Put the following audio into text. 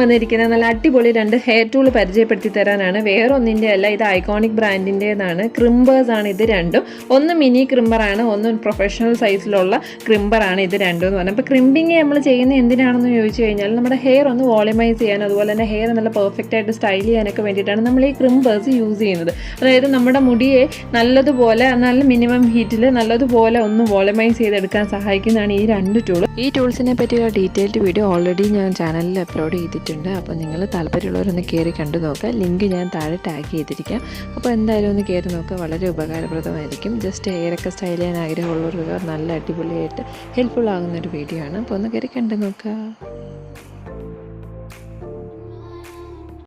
വന്നിരിക്കുന്നത് നല്ല അടിപൊളി രണ്ട് ഹെയർ ടൂൾ പരിചയപ്പെടുത്തി തരാനാണ്. വേറെ ഒന്നിന്റെ അല്ല ഇത് ഐക്കോണിക് ബ്രാൻഡിന്റെതാണ് ക്രിംബേഴ്സ് ആണ് ഇത് രണ്ടും. ഒന്ന് മിനി ക്രിംബറാണ് ഒന്ന് പ്രൊഫഷണൽ സൈസിലുള്ള ക്രിംബറാണ് ഇത് രണ്ടും എന്ന് പറഞ്ഞാൽ അപ്പോൾ ക്രിമ്പിങ് നമ്മൾ ചെയ്യുന്നത് എന്തിനാണെന്ന് ചോദിച്ചു കഴിഞ്ഞാൽ നമ്മുടെ ഹെയർ ഒന്ന് വോളിമൈസ് ചെയ്യാൻ അതുപോലെ തന്നെ ഹെയർ നല്ല പെർഫെക്റ്റ് ആയിട്ട് സ്റ്റൈൽ ചെയ്യാനൊക്കെ വേണ്ടിയിട്ടാണ് നമ്മൾ ഈ ക്രിംബേഴ്സ് യൂസ് ചെയ്യുന്നത്. അതായത് നമ്മുടെ മുടിയെ നല്ലതുപോലെ നല്ല മിനിമം ഹീറ്റിൽ നല്ലതുപോലെ ഒന്ന് വോളിമൈസ് ചെയ്തെടുക്കാൻ സഹായിക്കുന്നതാണ് ഈ രണ്ട് ടൂൾ ഈ ടൂൾസിനെ പറ്റിയുള്ള ഡീറ്റെയിൽഡ് വീഡിയോ ഓൾറെഡി ഞാൻ ചാനലിൽ അപ്ലോഡ് ചെയ്തിട്ടുണ്ട്. അപ്പോൾ നിങ്ങൾ താല്പര്യമുള്ളവരൊന്ന് കയറി കണ്ടു നോക്കുക. ലിങ്ക് ഞാൻ താഴെ ടാഗ് ചെയ്തിരിക്കാം. അപ്പോൾ എന്തായാലും ഒന്ന് കയറി നോക്കുക. വളരെ ഉപകാരപ്രദമായിരിക്കും. ജസ്റ്റ് ഹെയറൊക്കെ സ്റ്റൈൽ ചെയ്യാൻ ആഗ്രഹമുള്ളവർക്ക് നല്ല അടിപൊളിയായിട്ട് ഹെൽപ്ഫുൾ ആകുന്ന ഒരു വീഡിയോ ആണ്. അപ്പോൾ ഒന്ന് കയറി കണ്ടു നോക്കുക.